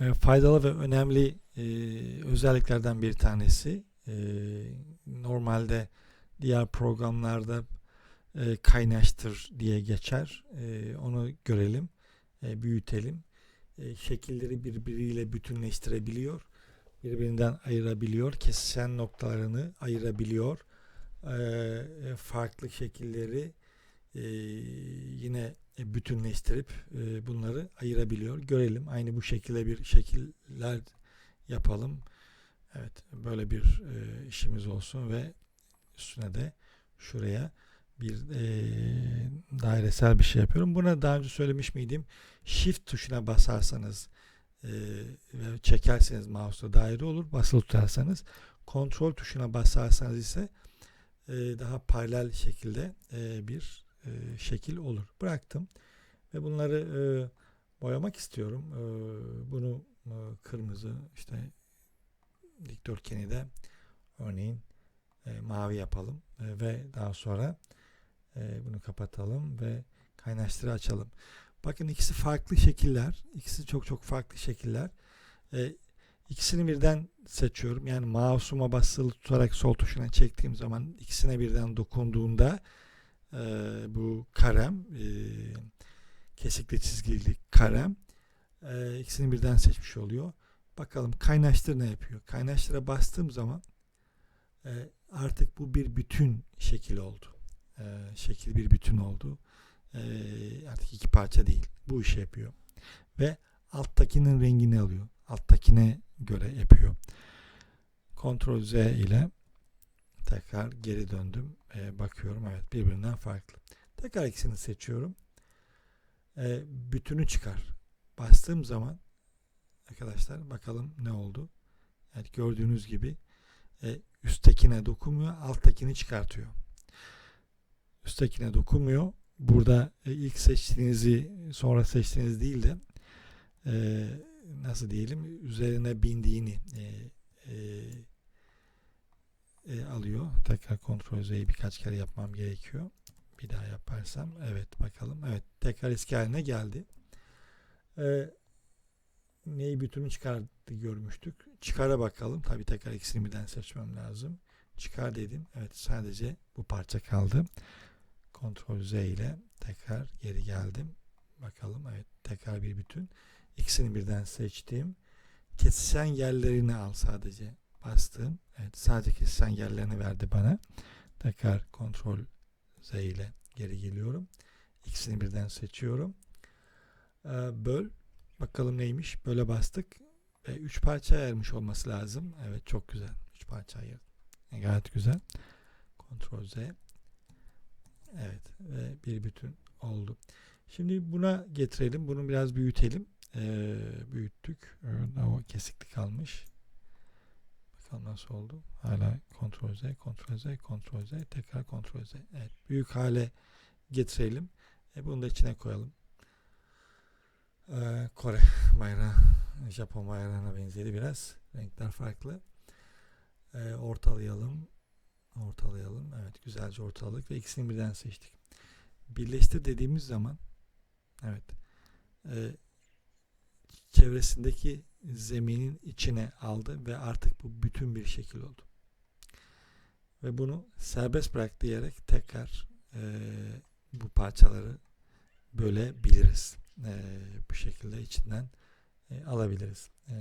e, faydalı ve önemli e, özelliklerden bir tanesi. E, normalde diğer programlarda e, kaynaştır diye geçer. E, onu görelim, e, büyütelim. E, şekilleri birbiriyle bütünleştirebiliyor. Birbirinden ayırabiliyor. Kesişen noktalarını ayırabiliyor. E, farklı şekilleri e, yine bütünleştirip e, bunları ayırabiliyor. Görelim. Aynı bu şekilde bir şekiller yapalım. Evet, böyle bir e, işimiz olsun ve üstüne de şuraya bir e, dairesel bir şey yapıyorum. Buna daha önce söylemiş miydim? Shift tuşuna basarsanız e, ve çekerseniz mouse'da daire olur. Basılı tutarsanız kontrol tuşuna basarsanız ise e, daha paralel şekilde e, bir e, şekil olur. Bıraktım ve bunları e, boyamak istiyorum. E, bunu e, kırmızı işte dikdörtgeni de örneğin e, mavi yapalım e, ve daha sonra e, bunu kapatalım ve kaynaştırı açalım. Bakın ikisi farklı şekiller. İkisi çok çok farklı şekiller. E, ikisini birden seçiyorum. Yani mouse'uma basılı tutarak sol tuşuna çektiğim zaman ikisine birden dokunduğunda e, bu karem e, kesikli çizgili karem e, ikisini birden seçmiş oluyor. Bakalım kaynaştır ne yapıyor? Kaynaştıra bastığım zaman e, artık bu bir bütün şekil oldu. E, şekil bir bütün oldu. E, artık iki parça değil. Bu işi yapıyor. Ve alttakinin rengini alıyor. Alttakine göre yapıyor. Ctrl Z ile tekrar geri döndüm. E, bakıyorum. Evet birbirinden farklı. Tekrar ikisini seçiyorum. E, bütünü çıkar. Bastığım zaman arkadaşlar bakalım ne oldu. Evet gördüğünüz gibi e, üsttekine dokunmuyor. Alttakini çıkartıyor. Üsttekine dokunmuyor. Burada e, ilk seçtiğinizi sonra seçtiğiniz değil de e, nasıl diyelim üzerine bindiğini e, e, alıyor. Tekrar kontrol Z'yi birkaç kere yapmam gerekiyor. Bir daha yaparsam evet bakalım. Evet tekrar eski haline geldi. E, neyi bütünü çıkardı görmüştük. Çıkara bakalım. Tabi tekrar ikisini birden seçmem lazım. Çıkar dedim. Evet sadece bu parça kaldı. Kontrol Z ile tekrar geri geldim. Bakalım evet tekrar bir bütün. İkisini birden seçtim. Kesişen yerlerini al sadece. Bastım. Evet sadece kesişen yerlerini verdi bana. Tekrar kontrol Z ile geri geliyorum. İkisini birden seçiyorum. Ee, böl. Bakalım neymiş. Böyle bastık. Ve 3 parça ayırmış olması lazım. Evet çok güzel. 3 parça ayırdım. E, gayet güzel. Kontrol Z. Evet ve bir bütün oldu. Şimdi buna getirelim. Bunu biraz büyütelim. Ee, büyüttük. Ee, o kesiklik kalmış. Nasıl oldu. Hala Ctrl Z, Ctrl Z, Ctrl Z, tekrar Ctrl Z. Evet, büyük hale getirelim. E, bunu da içine koyalım. Ee, Kore bayrağı, Japon bayrağına benzedi biraz. Renkler farklı. Ee, ortalayalım. Ortalayalım. Evet, güzelce ortaladık ve ikisini birden seçtik. Birleştir dediğimiz zaman evet e, çevresindeki zeminin içine aldı ve artık bu bütün bir şekil oldu. Ve bunu serbest bırak diyerek tekrar e, bu parçaları bölebiliriz. E, bu şekilde içinden e, alabiliriz. E,